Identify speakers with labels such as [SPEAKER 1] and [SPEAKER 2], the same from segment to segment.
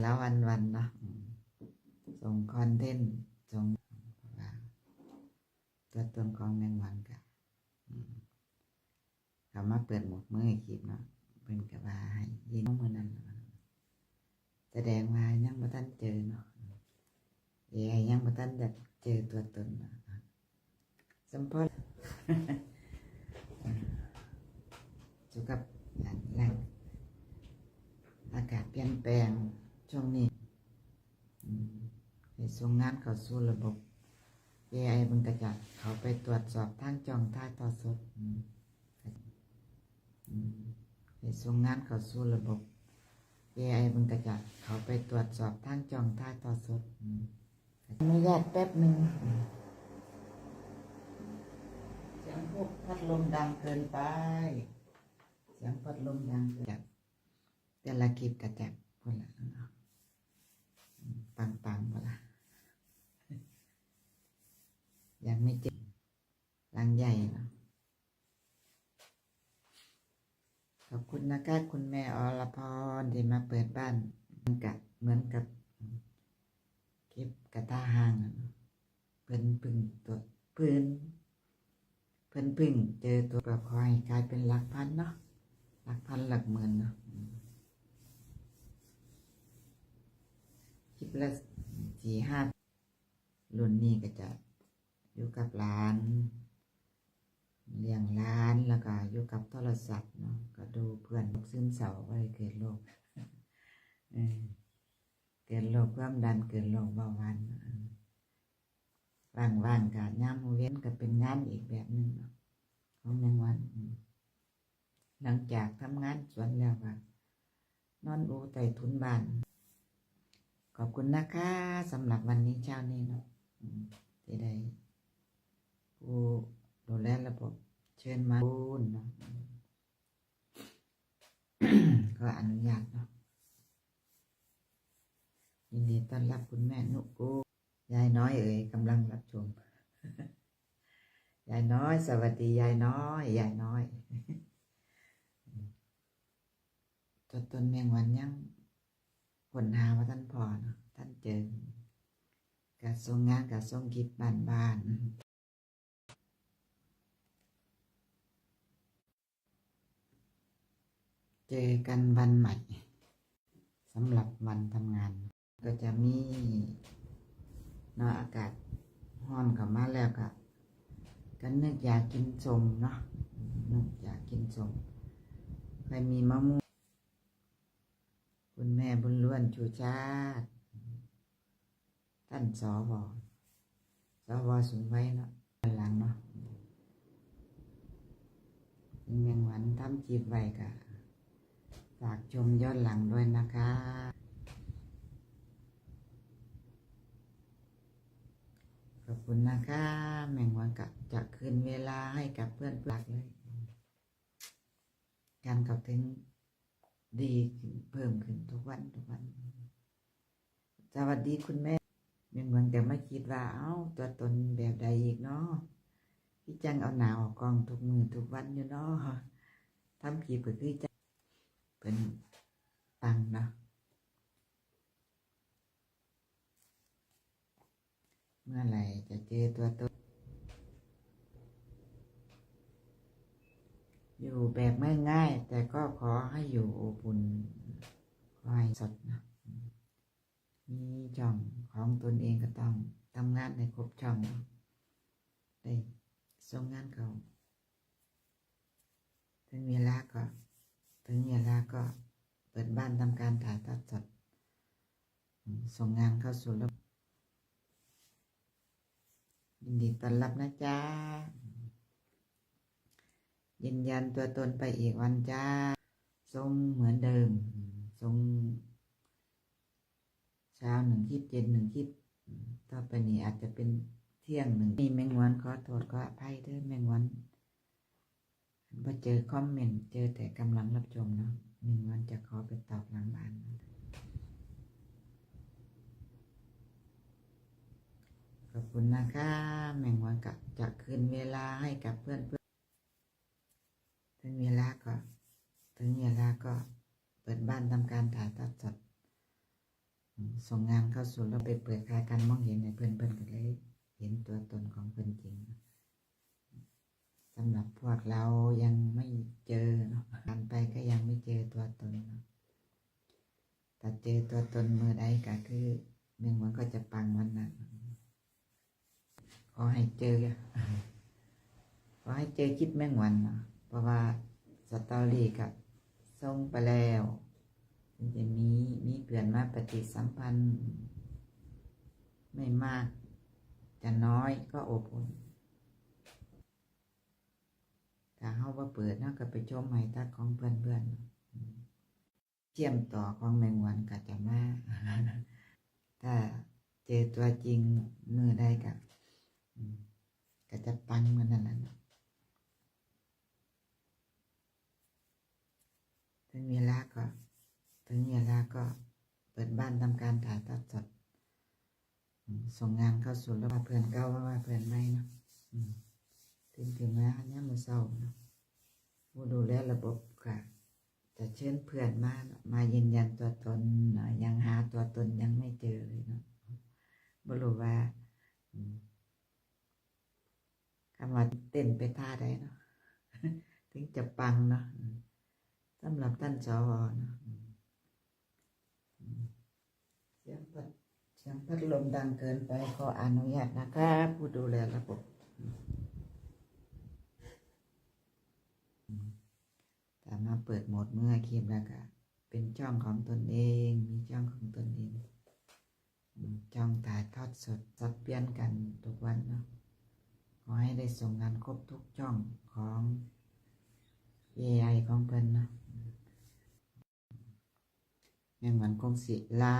[SPEAKER 1] แล้ววันวันเนาะส่งคอนเทนต์ส่งตัวตนของแมงวันกับเขามาเปิดหมวกมือคลิปเนาะเป็นกับว่าให้ยินมือนั้นล่ะแสดงว่ายังบ่ทันเจอเนาะเอ้ยยังบ่ทันได้เจอตัวตนสมพรสุกับอันแรงอากาศเปลี่ยนแปลง ช่วงนี้อืมให้ส่งงานเข้าสู่ระบบ AI มันก็จะเขาไปตรวจสอบทางจองท่ายต่อสดอืมอืมให้ส่งงานเข้าสู่ระบบ AI มันก็จะเขาไปตรวจสอบทางจองท่ายต่อสดอืมอนุญาตแป๊บหนึ่งอืมเสียงพวกพัดลมดังเกินไป เสียงพัดลมดังจัดแต่ละคลิปกระจับคนละเนาะอืม ปังปังมดละยังไม่เจอรังใหญ่เนาะขอบคุณนะคะคุณแม่อรพรที่มาเปิดบ้านเหมือนกับเหมือนกับคลิปกระตาหางเนาะเพิ่นพึ่งตัวเพิ่นเพิ่นพึ่งเจอตัวประคอยกลายเป็นหลักพันเนาะหลักพันหลักหมื่นเนาะอืม คลิปละสี่ห้ารุ่นนี้ก็จะอยู่กับร้าน เลี้ยงร้านแล้วก็อยู่กับโทรศัพท์เนาะก็ดูเพื่อนซึมเศร้าไว้เกิดโรคเออเกิดโรคความดันเกิดโรคเบาหวานว่างๆกับย่ามเว้นก็เป็นงานอีกแบบหนึ่งเนาะของแมงวัน หลังจากทำงานสวนแล้วก็นอนอูไต่ทุนบ้าน ขอบคุณนะคะสำหรับวันนี้เช้านี้เนาะที่ได้ผู้ดูแลระบบเชิญมาพูนเนาะก็อนุญาตเนาะยินดีต้อนรับคุณแม่นุกูยายน้อยเอ๋ยกำลังรับชมยายน้อย สวัสดียายน้อยยายน้อยตัวตนแมงวันยัง ผลหาว่าท่านพอเนาะท่านเจอการทรงงานการทรงกิจบ้านบ้านเจอกันวันใหม่สำหรับวันทำงาน ก็จะมีเนาะอากาศร้อนเข้ามาแล้วก็ก็นึกอยากกินสมเนาะนึกอยากกินสมใครมีมะม่วง คุณแม่บุญล้วนชูชาติ ท่านสวสวสูงไว้เนาะหลังเนาะยังแมงหวันทำจีบไว้กะฝากชมย้อนหลังด้วยนะคะขอบคุณนะคะแมงวันกะจะคืนเวลาให้กับเพื่อนเพื่อนเลยการเข้าถึง ดีขึ้นเพิ่มขึ้นทุกวันทุกวันสวัสดีคุณแม่ยังเหมือนแต่ไม่คิดว่าเอ้าตัวตนแบบใดอีกเนาะพี่จังเอาหนาวออกกองทุกมือทุกวันอยู่เนาะทำกีบก็คือจะเป็นตังเนาะเมื่อไหร่จะเจอตัวตน อยู่แบบไม่ง่าย แต่ก็ขอให้อยู่อบอุ่นขอให้สดนะมีช่องของตนเองก็ต้องทำงานในครบช่องได้ส่งงานเขาถึงเวลาก็ ถึงเวลาก็เปิดบ้านทำการถ่ายทอดสดส่งงานเข้าสู่ระบบยินดีต้อนรับนะจ๊ะ ยืนยันตัวตนไปอีกวันจ้า ทรงเหมือนเดิม ทรงเช้าหนึ่งคลิปเย็นหนึ่งคลิปต่อไปนี้อาจจะเป็นเที่ยงหนึ่งมีแมงวันขอโทษขออภัยด้อแมงวันพอเจอคอมเมนต์เจอแต่กำลังรับชมเนาะแมงวันจะขอไปตอบหลังบ้านขอบคุณนะคะ แมงวันก็จะคืนเวลาให้กับเพื่อน ถึงเวลาก็ ถึงเวลาก็เปิดบ้านทำการถ่ายทอดสดส่งงานเข้าสู่แล้วไปเปิดคายการมองเห็นในเพื่อนเพื่อนก็เลยเห็นตัวตนของเพื่อนจริงสำหรับพวกเรายังไม่เจอเนาะผ่านไปก็ยังไม่เจอตัวตนเนาะแต่เจอตัวตนเมื่อใดก็คือเมื่อวันก็จะปังวันนั้นขอให้เจอขอให้เจอคิดแม่งวันเนาะ เพราะว่าสตอรี่กับส่งไปแล้วมันจะมีมีเปลี่ยนมาปฏิสัมพันธ์ ไม่มาก จะน้อยก็อบอุ่นถ้าเฮาว่าเปิดเนาะก็ไปชมให้ตักของเพื่อนเพื่อนเชื่อมต่อของแมงวันก็จะมาถ้าเจอตัวจริงมือได้กับก็จะปังเหมือนนั่นแหละเนาะถึงเวลาก็ ถึงเวลา ก็เปิดบ้านทำการถ่ายทอดสด ส่งงานเข้าสู่แล้วว่าเพื่อนเก่าว่าเพื่อนใหม่เนาะถึงถึงแล้วเนี่ยมมือเศร้าเนาะผู้ดูแลระบบค่ะจะเชิญเพื่อนมามายืนยันตัวตนยังหาตัวตนยังไม่เจอเลยเนาะบ่รู้ว่าคำว่าเต้นไปท่าใดเนาะถึงจะปังเนาะสำหรับท่านสวเนาะอืมอืมเสียงพัดเสียงพัดลมดังเกินไปขออนุญาตนะครับผู้ดูแลระบบอืมมแต่มาเปิดโหมดเมื่อคลิปแล้วก็เป็นช่องของตนเอง มีช่องของตนเองช่องถ่ายทอดสดสับเปลี่ยนกันทุกวันเนาะขอให้ได้ส่งงานครบทุกช่องของ AI ของเพิ่นเนาะ แม่งวันคงศิลา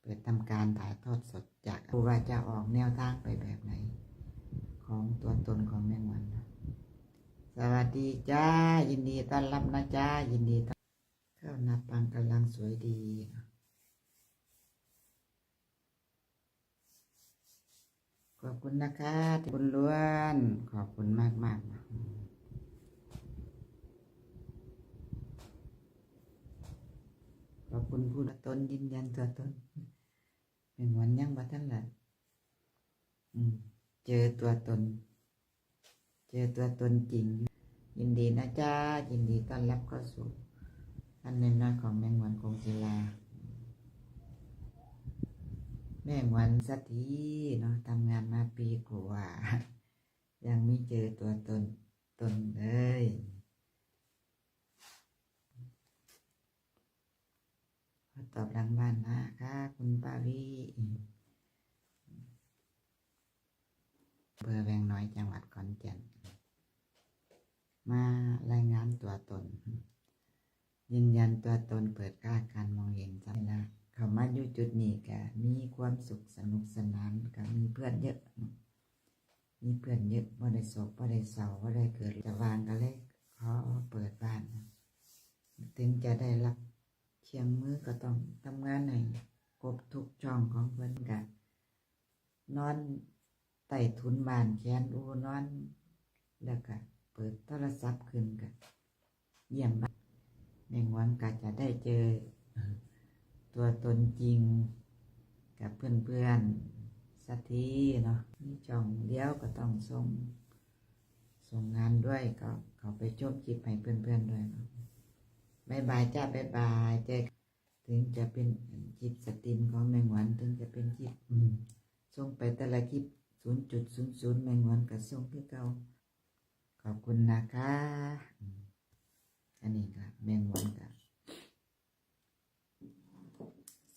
[SPEAKER 1] เปิดทำการถ่ายทอดสดจากผู้ว่าจะออกแนวทางไปแบบไหน ของตัวตนของแมงวันเนสวัสดีจ้า ยินดีต้อนรับนะจ้า ยินดีต้อนข้าวหนาปังกำลังสวยดีขอบคุณนะคะที่คุณล้วน ขอบคุณมากมาก ขอบคุณผู้ตนยืนยันตัวตนเป็นวันยังบัท่านละอืมเจอตัวตน เจอตัวตนจริง ยินดีนะจ้ายินดีต้อนรับเข้าสู่ท่านในน้อยของแมงวันคงศิลา แม่งวันสักทีเนาะทำงานมาปีกว่า ยังไม่เจอตัวตนตนเลยขอ ตอบหลังบ้านนะค่ะ คุณป้าวีเบอร์แวงน้อยจังหวัดขอนแก่น มารายงานตัวตน ยืนยันตัวตนเปิดกล้าการมองเห็นสำนักเขามาอยู่จุดนี้ก็มีความสุขสนุกสนานก็มีเพื่อนเยอะ มีเพื่อนเยอะว่ได้ศพว่ได้เศร้าว่ได้เกิดจะวางก็เลยขอเปิดบ้าน ถึงจะได้รับ ก็ต้องทำงานในครบทุกช่องของเพื่อนกันนอนไต่ทุนบ้านแขนอูนอน แล้วก็เปิดโทรศัพท์ขึ้นกันเยี่ยมบ้านแมงวันก็จะได้เจอ ตัวตนจริง กับเพื่อนๆสักทีเนาะนี่จองเดียวก็ต้องส่งส่งงานด้วยก็เขาไปชมคลิปให้เพื่อนๆด้วยเนาะบายบายจ้าบายบายเจอ ถึงจะเป็นจิบสตรีมของแมงวัน ถึงจะเป็นจิบส่งไปแต่ละคลิป0.00แมงวันกับส่งคือเก่าขอบคุณนะคะอันนี้ก็แมงวันก็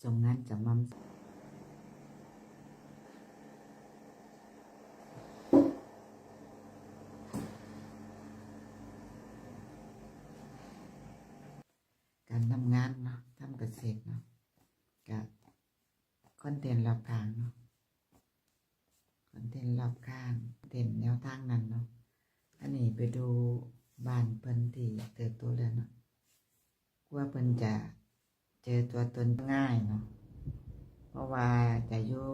[SPEAKER 1] ส่งงานจากมัมการทำงานเนาะทำเกษตรเนาะกับค อนเทนต์รอบข้างเนาะคอนเทนต์รอบข้างคอนเทนแนวทางนั้นเนาะอันนี้ไปดูบ้านเพิ่นที่เติบโตแล้วเนาะกว่าเพิ่นจะเจอตัวตนง่ายเนาะเพราะว่าจะอยู่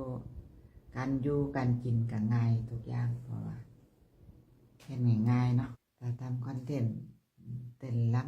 [SPEAKER 1] การอยู่การกินกันง่ายทุกอย่างเพราะว่าแค่ง่ายๆเนาะถ้าทำคอนเทนต์เต้นรำ